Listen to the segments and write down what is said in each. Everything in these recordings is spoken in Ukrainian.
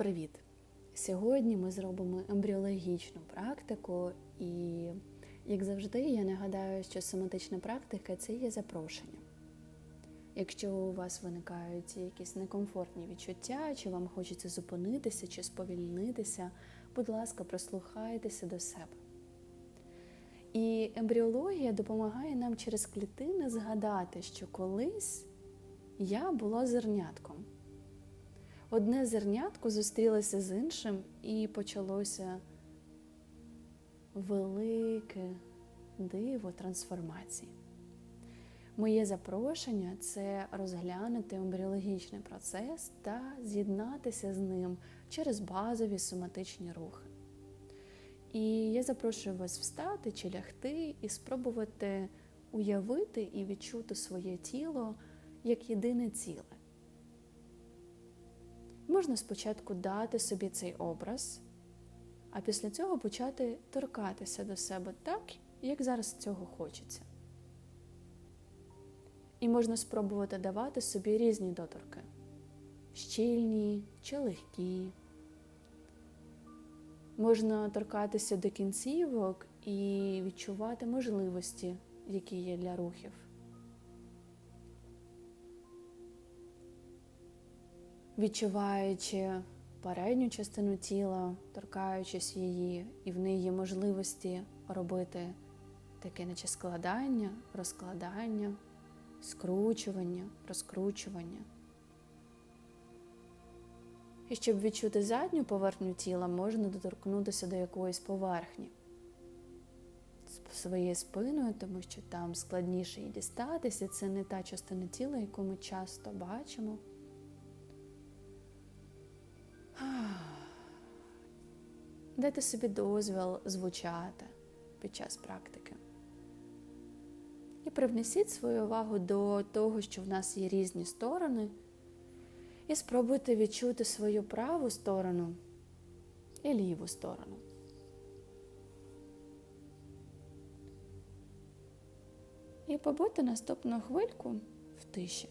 Привіт! Сьогодні ми зробимо ембріологічну практику, і, як завжди, я нагадаю, що соматична практика це є запрошення. Якщо у вас виникають якісь некомфортні відчуття, чи вам хочеться зупинитися чи сповільнитися, будь ласка, прислухайтеся до себе. І ембріологія допомагає нам через клітини згадати, що колись я була зернятком. Одне зернятко зустрілося з іншим, і почалося велике диво трансформації. Моє запрошення це розглянути ембріологічний процес та з'єднатися з ним через базові соматичні рухи. І я запрошую вас встати чи лягти і спробувати уявити і відчути своє тіло як єдине ціле. Можна спочатку дати собі цей образ, а після цього почати торкатися до себе так, як зараз цього хочеться. І можна спробувати давати собі різні доторки щільні чи легкі. Можна торкатися до кінцівок і відчувати можливості, які є для рухів. Відчуваючи передню частину тіла, торкаючись її, і в неї є можливості робити таке, наче складання, розкладання, скручування, розкручування. І щоб відчути задню поверхню тіла, можна доторкнутися до якоїсь поверхні своєю спиною, тому що там складніше її дістатися. Це не та частина тіла, яку ми часто бачимо. Дайте собі дозвіл звучати під час практики. І привнесіть свою увагу до того, що в нас є різні сторони, і спробуйте відчути свою праву сторону і ліву сторону. І побудьте наступну хвильку в тиші,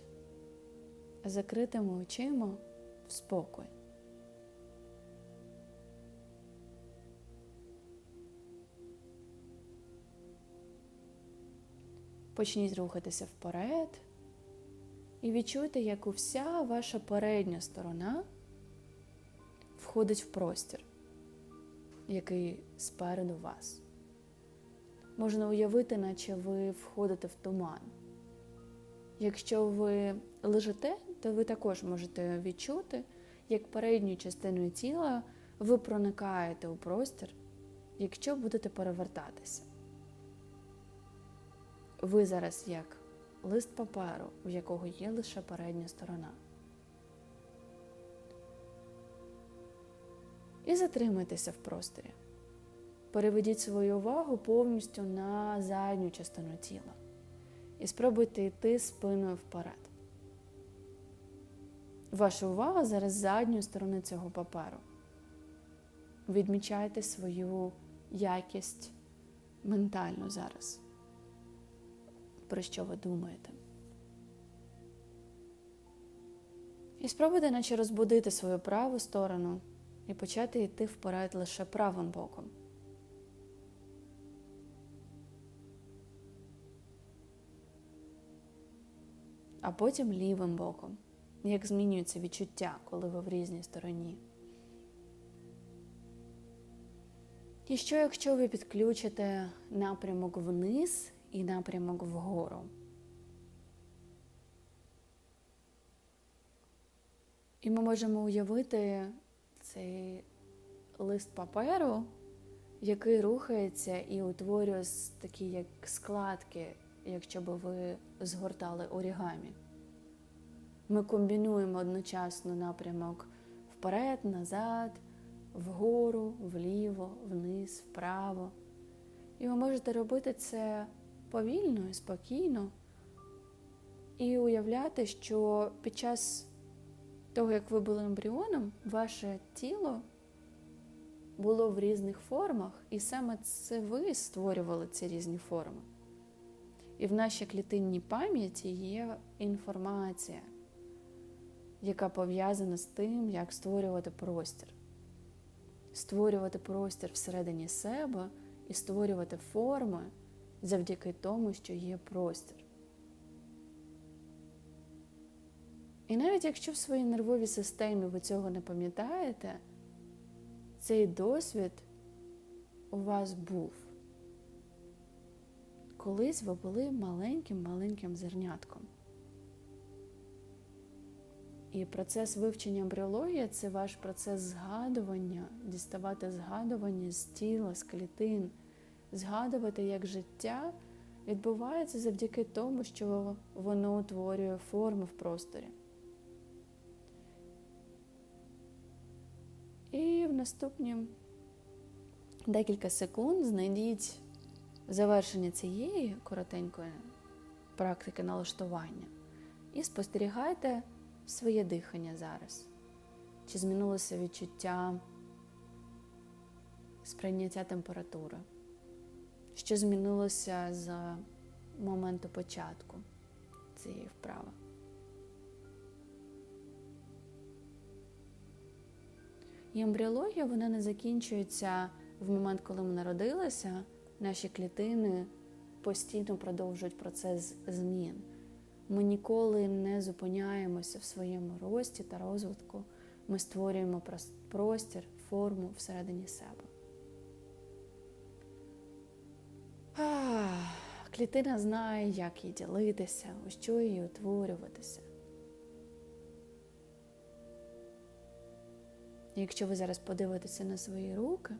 закритими очима в спокій. Почніть рухатися вперед і відчуйте, як вся ваша передня сторона входить в простір, який спереду вас. Можна уявити, наче ви входите в туман. Якщо ви лежите, то ви також можете відчути, як передньою частиною тіла ви проникаєте у простір, якщо будете перевертатися. Ви зараз як лист паперу, в якого є лише передня сторона. І затримайтеся в просторі. Переведіть свою увагу повністю на задню частину тіла. І спробуйте йти спиною вперед. Ваша увага зараз з задньої сторони цього паперу. Відмічайте свою якість ментальну зараз про що ви думаєте. І спробуйте наче розбудити свою праву сторону і почати йти вперед лише правим боком. А потім лівим боком. Як змінюється відчуття, коли ви в різній стороні. І що, якщо ви підключите напрямок вниз і напрямок вгору. І ми можемо уявити цей лист паперу, який рухається і утворює такі як складки, якщо б ви згортали орігамі. Ми комбінуємо одночасно напрямок вперед, назад, вгору, вліво, вниз, вправо. І ви можете робити це повільно і спокійно і уявляти, що під час того, як ви були ембріоном, ваше тіло було в різних формах, і саме це ви створювали ці різні форми. І в нашій клітинній пам'яті є інформація яка пов'язана з тим, як створювати простір. Створювати простір всередині себе і створювати форми завдяки тому, що є простір. І навіть якщо в своїй нервовій системі ви цього не пам'ятаєте, цей досвід у вас був. Колись ви були маленьким-маленьким зернятком. І процес вивчення ембріології це ваш процес згадування, діставати згадування з тіла, з клітин, згадувати, як життя відбувається завдяки тому, що воно утворює форми в просторі. І в наступні декілька секунд знайдіть завершення цієї коротенької практики налаштування і спостерігайте своє дихання зараз. Чи змінилося відчуття сприйняття температури? Що змінилося з моменту початку цієї вправи? І ембріологія вона не закінчується в момент, коли ми народилися. Наші клітини постійно продовжують процес змін. Ми ніколи не зупиняємося в своєму рості та розвитку. Ми створюємо простір, форму всередині себе. Клітина знає, як їй ділитися, у що їй утворюватися. Якщо ви зараз подивитеся на свої руки,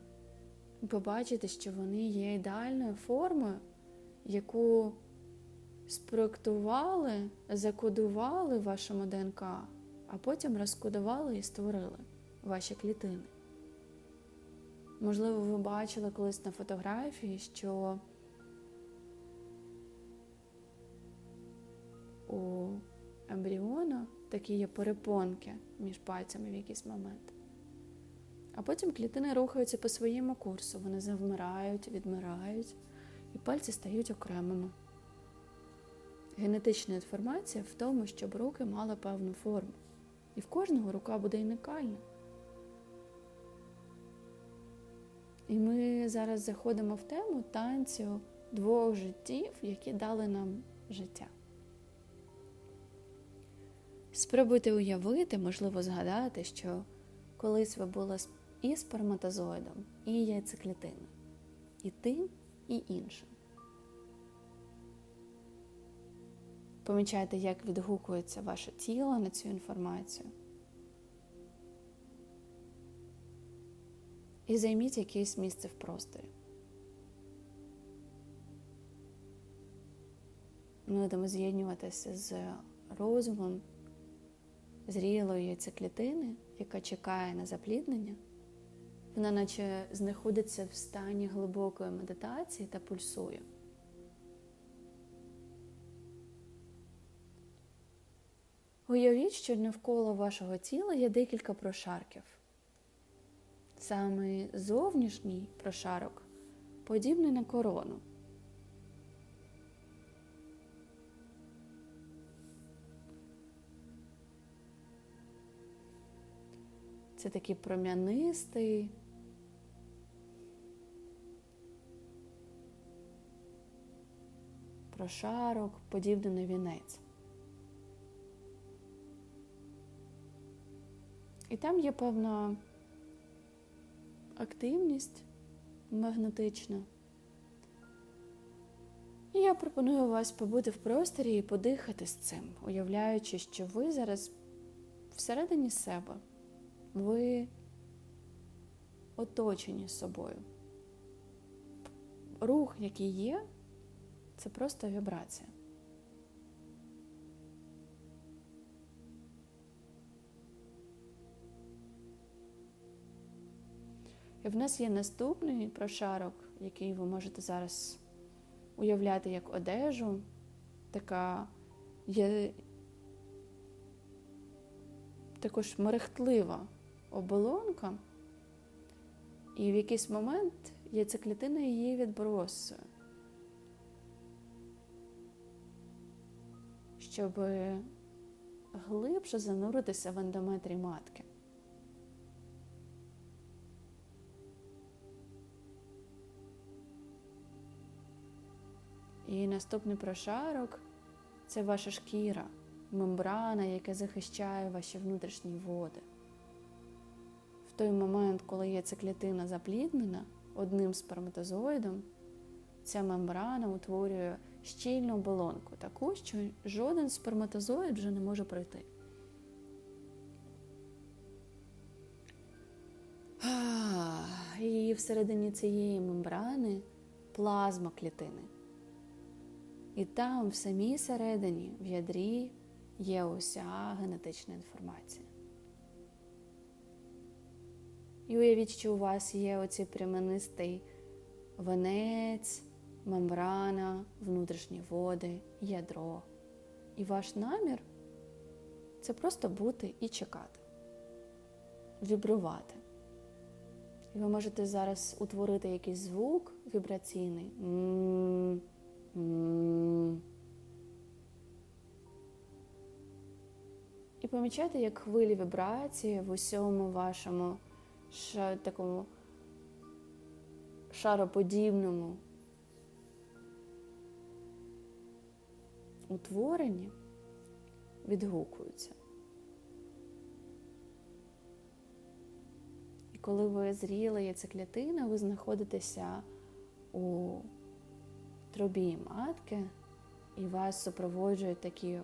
побачите, що вони є ідеальною формою, яку спроектували, закодували в вашому ДНК, а потім розкодували і створили ваші клітини. Можливо, ви бачили колись на фотографії, що у ембріона такі є перепонки між пальцями в якийсь момент. А потім клітини рухаються по своєму курсу. Вони завмирають, відмирають, і пальці стають окремими. Генетична інформація в тому, щоб руки мали певну форму. І в кожного рука буде унікальна. І ми зараз заходимо в тему танцю двох життів, які дали нам життя. Спробуйте уявити, можливо, згадати, що колись ви були і сперматозоїдом, і яйцеклітиною, і тим, і іншим. Помічайте, як відгукується ваше тіло на цю інформацію. І займіть якесь місце в просторі. Ми будемо з'єднуватися з розумом зрілої яйцеклітини, яка чекає на запліднення. Вона наче знаходиться в стані глибокої медитації та пульсує. Уявіть, що навколо вашого тіла є декілька прошарків. Саме зовнішній прошарок подібний на корону. Це такий пром'янистий, прошарок, подібний на вінець. І там є певна активність магнетична. І я пропоную вас побути в просторі і подихати з цим, уявляючи, що ви зараз всередині себе, ви оточені собою. Рух, який є, це просто вібрація. І в нас є наступний прошарок, який ви можете зараз уявляти як одежу, така є також мерехтлива оболонка, і в якийсь момент яйцеклітина її відбросує, щоб глибше зануритися в ендометрій матки. І наступний прошарок це ваша шкіра, мембрана, яка захищає ваші внутрішні води. Той момент, коли яйцеклітина запліднена одним сперматозоїдом, ця мембрана утворює щільну оболонку, таку, що жоден сперматозоїд вже не може пройти. І всередині цієї мембрани плазма клітини. І там, в самій середині, в ядрі, є уся генетична інформація. І уявіть, що у вас є оцей прямянистий венець, мембрана, внутрішні води, ядро. І ваш намір це просто бути і чекати, вібрувати. І ви можете зараз утворити якийсь звук вібраційний. І помічайте, як хвилі вібрації в усьому вашому ша, такому шароподібному утворенні відгукуються. І коли ви зріли яйцеклітина, ви знаходитеся у трубі матки, і вас супроводжують такі,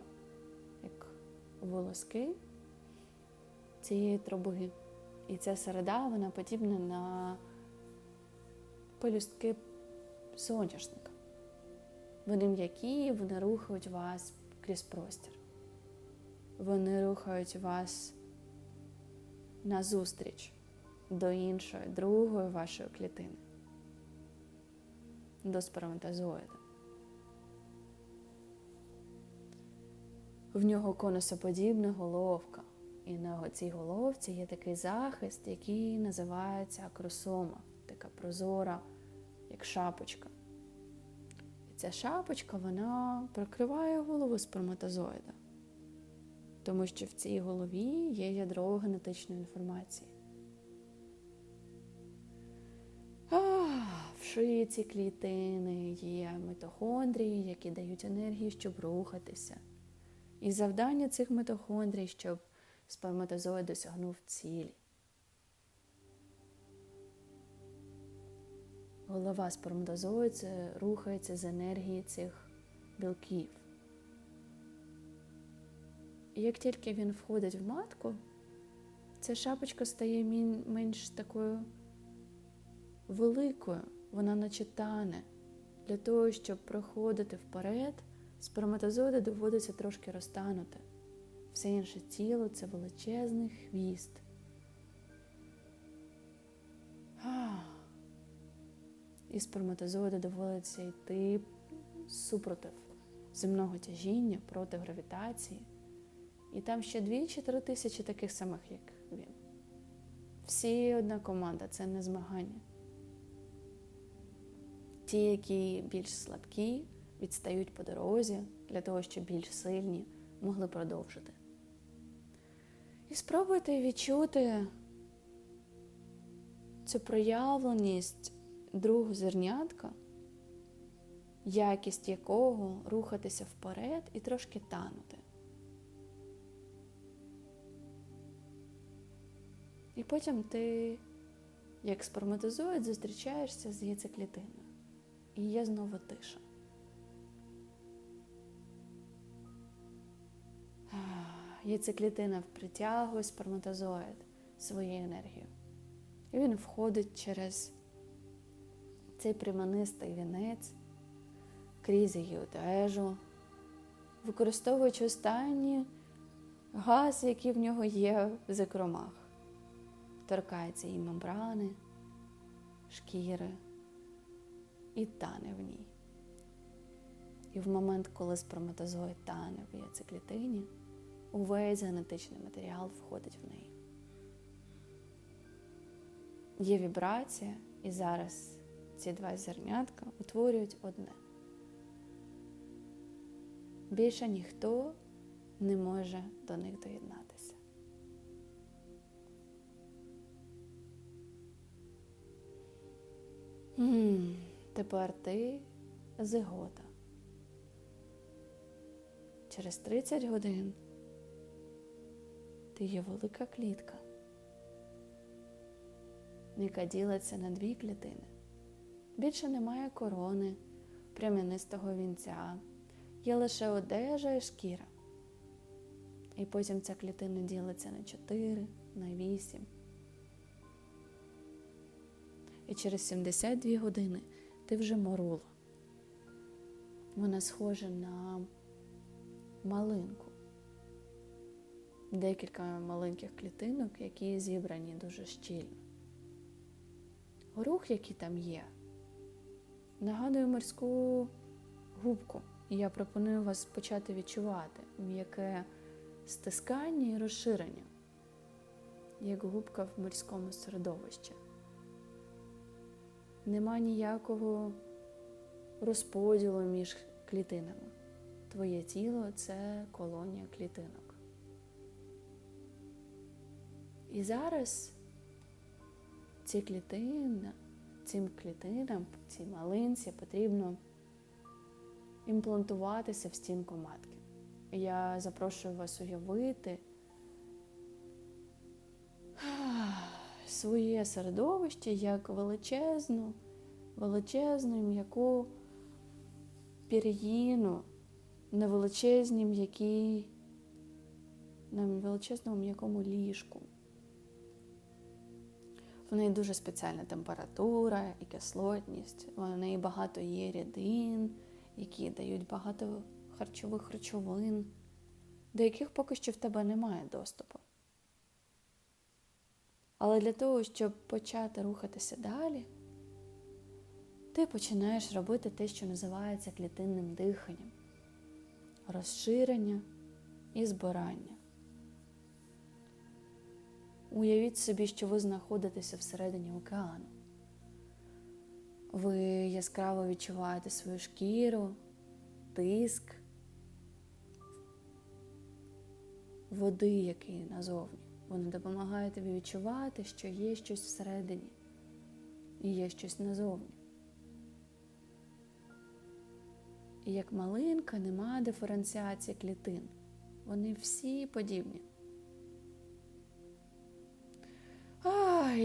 як волоски цієї труби. І ця середа, вона подібна на пелюстки соняшника. Вони м'які, вони рухають вас крізь простір. Вони рухають вас назустріч до іншої, другої вашої клітини до сперматозоїда. В нього конусоподібна головка, і на цій головці є такий захист, який називається акросома, така прозора, як шапочка. І ця шапочка вона прикриває голову сперматозоїда, тому що в цій голові є ядро генетичної інформації. Ці клітини є митохондрії, які дають енергію, щоб рухатися. І завдання цих митохондрій, щоб сперматозоїд досягнув цілі. Голова сперматозоїд рухається з енергії цих білків. І як тільки він входить в матку, ця шапочка стає менш такою великою, вона наче тане. Для того, щоб проходити вперед, сперматозоїду доводиться трошки розтанути. Все інше тіло це величезний хвіст. І сперматозоїду доводиться йти супротив земного тяжіння проти гравітації. І там ще дві чи три тисячі таких самих, як він. Всі одна команда, це не змагання. Ті, які більш слабкі, відстають по дорозі для того, щоб більш сильні могли продовжити. Спробуйте відчути цю проявленість другого зернятка, якість якого рухатися вперед і трошки танути. І потім ти, як сперматозоїд, зустрічаєшся з яйцеклітиною. І є знову тиша. Яйцеклітина притягує сперматозоїд своєю енергією. І він входить через цей приманистий вінець, крізь її одежу, використовуючи останні газ, який в нього є в закромах. Торкається її мембрани, шкіри і тане в ній. І в момент, коли сперматозоїд тане в яйцеклітині, увесь генетичний матеріал входить в неї. Є вібрація, і зараз ці два зернятка утворюють одне. Більше ніхто не може до них доєднатися. М, Тепер ти зигота. Через 30 годин ти є велика клітка, яка ділиться на дві клітини. Більше немає корони, прям'янистого вінця, є лише одежа і шкіра. І потім ця клітина ділиться на 4, на 8. І через 72 години ти вже морула. Вона схожа на малинку. Декілька маленьких клітинок, які зібрані дуже щільно. Рух, який там є, нагадує морську губку. І я пропоную вас почати відчувати м'яке стискання і розширення, як губка в морському середовищі. Нема ніякого розподілу між клітинами. Твоє тіло це колонія клітинок. І зараз ці клітини, цим клітинам, цій малинці потрібно імплантуватися в стінку матки. Я запрошую вас уявити своє середовище як величезну, величезну м'яку пір'їну на величезній м'якій, на величезному м'якому ліжку. В неї дуже спеціальна температура і кислотність. В неї багато є рідин, які дають багато харчових речовин, до яких поки що в тебе немає доступу. Але для того, щоб почати рухатися далі, ти починаєш робити те, що називається клітинним диханням, розширення і збирання. Уявіть собі, що ви знаходитеся всередині океану. Ви яскраво відчуваєте свою шкіру, тиск води, який назовні. Вони допомагають тобі відчувати, що є щось всередині і є щось назовні. І як малинка немає диференціації клітин. Вони всі подібні.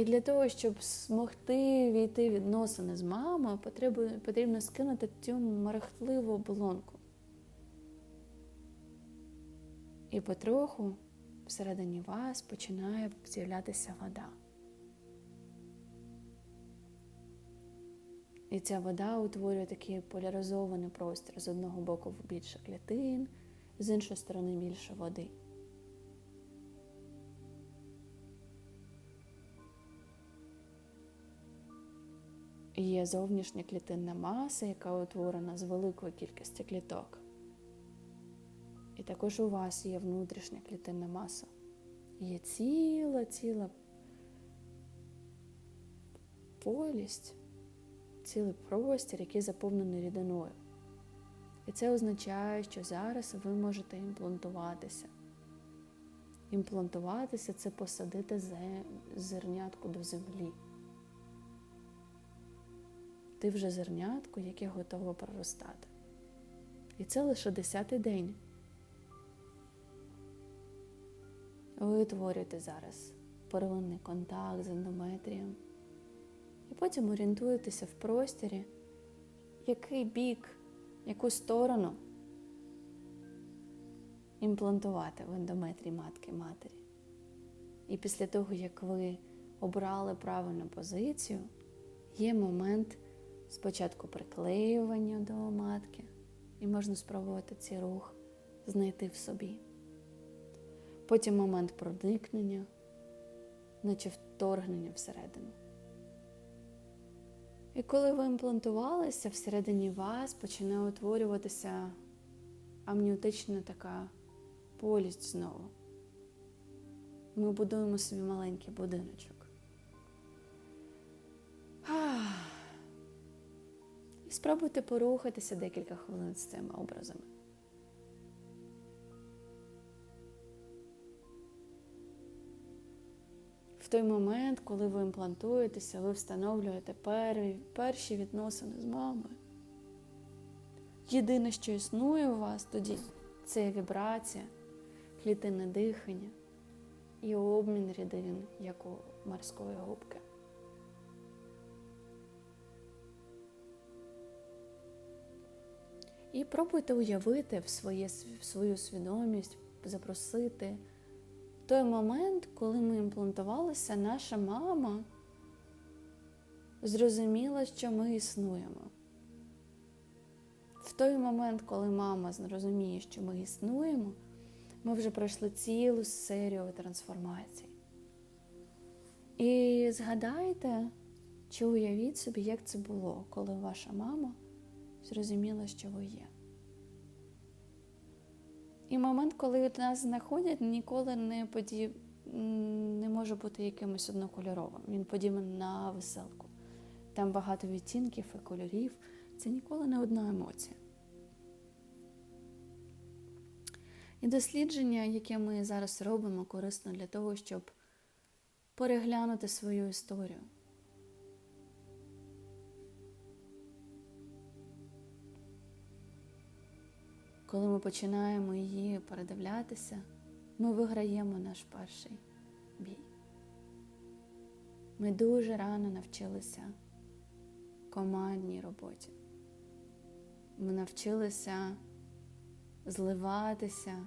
І для того, щоб змогти війти відносини з мамою, потрібно, потрібно скинути цю мерехтливу оболонку. І потроху всередині вас починає з'являтися вода. І ця вода утворює такий поляризований простір з одного боку більше клітин, з іншої сторони більше води. Є зовнішня клітинна маса, яка утворена з великої кількості кліток. І також у вас є внутрішня клітинна маса. Є ціла, ціла полість, цілий простір, який заповнений рідиною. І це означає, що зараз ви можете імплантуватися. Імплантуватися це посадити зернятку до землі. Ти вже зернятко, яке готове проростати. І це лише десятий день. Ви утворюєте зараз первинний контакт з ендометрієм. І потім орієнтуєтеся в просторі, який бік, яку сторону імплантувати в ендометрії матки матері. І після того, як ви обрали правильну позицію, є момент спочатку приклеювання до матки, і можна спробувати цей рух знайти в собі. Потім момент проникнення, наче вторгнення всередину. І коли ви імплантувалися, всередині вас починає утворюватися амніотична така полість знову. Ми будуємо собі маленький будиночок. І спробуйте порухатися декілька хвилин з цими образами. В той момент, коли ви імплантуєтеся, ви встановлюєте перші відносини з мамою. Єдине, що існує у вас тоді, це вібрація, клітинне дихання і обмін рідин, як у морської губки. І пробуйте уявити в, своє, в свою свідомість, запросити той момент, коли ми імплантувалися, наша мама зрозуміла, що ми існуємо. В той момент, коли мама зрозуміє, що ми існуємо, ми вже пройшли цілу серію трансформацій. І згадайте, чи уявіть собі, як це було, коли ваша мама зрозуміла, що ви є. І момент, коли нас знаходять, ніколи не подіб... не може бути якимось однокольоровим. Він подібний на веселку. Там багато відтінків і кольорів. Це ніколи не одна емоція. І дослідження, яке ми зараз робимо, корисно для того, щоб переглянути свою історію. Коли ми починаємо її передивлятися, ми виграємо наш перший бій. Ми дуже рано навчилися командній роботі. Ми навчилися зливатися,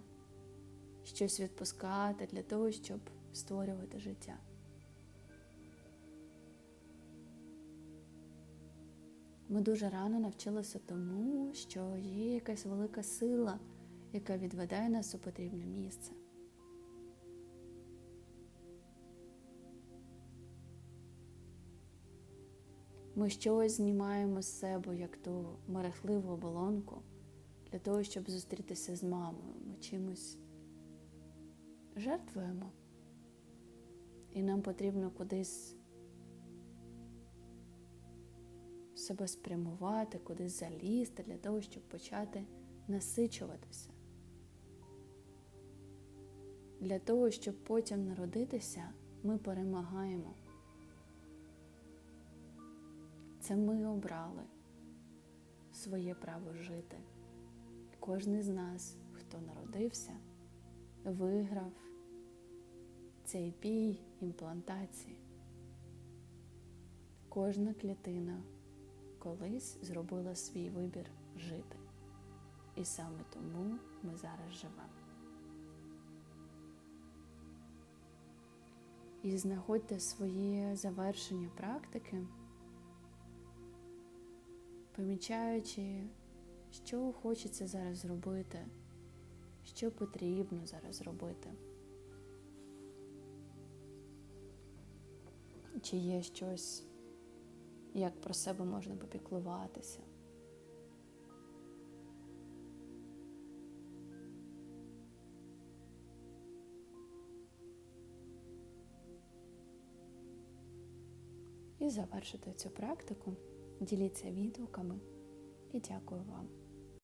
щось відпускати для того, щоб створювати життя. Ми дуже рано навчилися тому, що є якась велика сила, яка відведає нас у потрібне місце. Ми щось знімаємо з себе, як ту мерехливу оболонку, для того, щоб зустрітися з мамою. Ми чимось жертвуємо. І нам потрібно кудись себе спрямувати, кудись залізти для того, щоб почати насичуватися. Для того, щоб потім народитися, ми перемагаємо. Це ми обрали своє право жити. Кожен з нас, хто народився, виграв цей бій імплантації. Кожна клітина колись зробила свій вибір жити. І саме тому ми зараз живемо. І знаходьте своє завершення практики, помічаючи, що хочеться зараз зробити, що потрібно зараз зробити. Чи є щось як про себе можна попіклуватися. І завершити цю практику. Діліться відгуками і дякую вам.